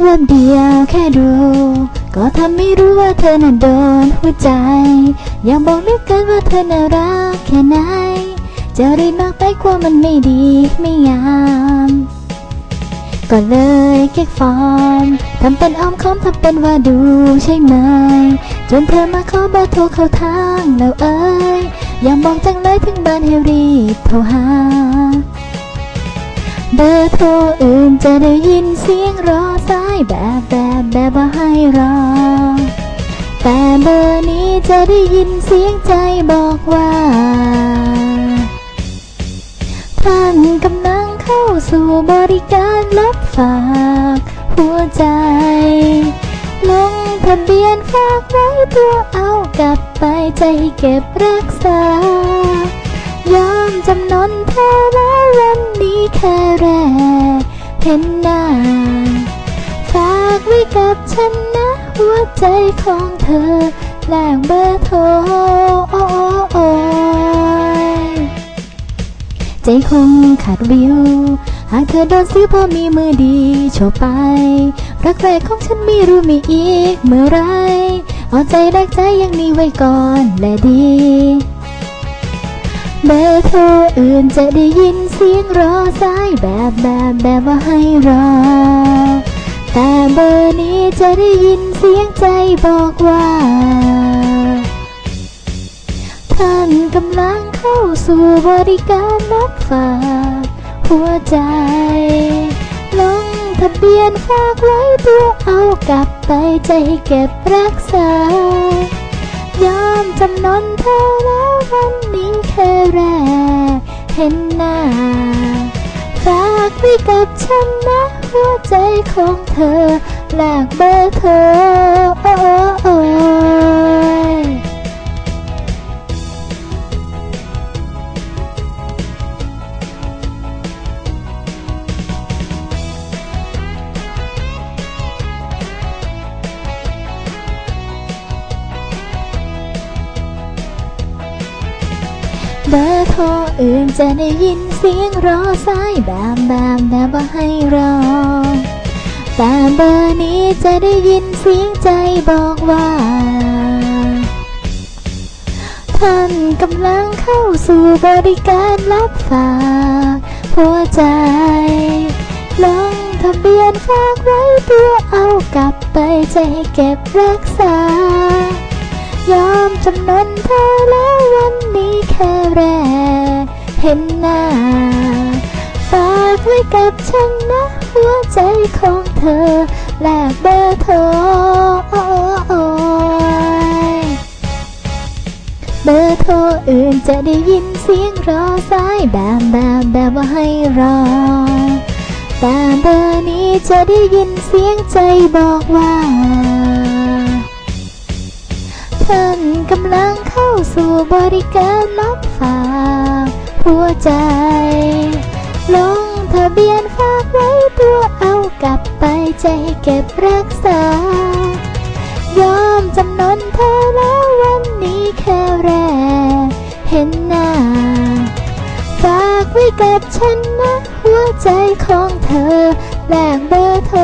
แวบเดียวแค่ดู ก็ทำให้รู้ว่าเธอน่ะโดนหัวใจ อยากบอกลือเกินว่าเธอน่ารักแค่ไหน จะรีบมากไปกว่ามันไม่ดีไม่งามก็เลยเก๊กฟอร์มทำเป็นอ้อมค้อมทำเป็นว่าดูใช่ไหม จนเธอมาขอเบอร์โทรเข้าทางแล้วเอ้ย อยากบอกจังเลยถึงบ้านให้รีบโทรหา เบอร์โทรอื่นจะได้ยินเสียงรอสายแบบแบบแบบว่าให้รอ แต่เบอร์นี้จะได้ยินเสียงใจบอกว่าท่านกำลังเข้าสู่บริการรับฝากหัวใจ ลงทะเบียนฝากไว้ตัวเอากลับไปใจเก็บรักษายอมจำนนเธอแล้ววันนี้แค่ แรกเห็นหน้าฝากไว้กับฉันนะ หัวใจของเธอแลกเบอร์โทรโอโอ้ยใจคงขาดวิว หากเธอโดนซื้อเพราะมีมือดีโชว์ไป รักแรกของฉันไม่รู้มีอีกเมื่อไร เอาใจรักใจยังมีไว้ก่อนและดี เบอร์โทร อื่นจะได้ยินเสียงรอสายแบบแบบแบบว่าให้รอ แต่เบอร์นี้จะได้ยินเสียงใจบอกว่า ท่านกำลังเข้าสู่บริการรับฝากหัวใจ ลงทะเบียนฝากไว้ตัวเอากลับไปใจเก็บรักษา ยอมจำนนเธอแล้ววันนี้แค่แรกเห็นหน้า ฝากไว้กับฉันนะหัวใจของเธอแลกเบอร์เธอโอ้โอ้ บอร์โทรอื่นจะได้ยินเสียงรอสายแบบแบบแบบว่าให้รอ แต่เบอร์นี้จะได้ยินเสียงใจบอกว่า ท่านกำลังเข้าสู่บริการรับฝากหัวใจ ลงทะเบียนฝากไว้ตัวเอากลับไปใจให้เก็บรักษา ยอมจำนนเธอแล้ววันนี้แค่แรเห็นหน้า ฝากไว้กับฉันนะ หัวใจของเธอแลกเบอร์โทรโอ้โอ้ยเบอร์โทรอื่นจะได้ยินเสียงรอสายแบบแบบแบบว่าให้รอ แต่เบอร์นี้จะได้ยินเสียงใจบอกว่า ท่านกำลังเข้าสู่บริการรับฝากหัวใจ ลงทะเบียนฝากไว้ตัวเอากลับไปใจเก็บรักษา ยอมจำนนเธอแล้ววันนี้แค่แรกเห็นหน้า ฝากไว้กับฉันนะ หัวใจของเธอแลกเบอร์โทร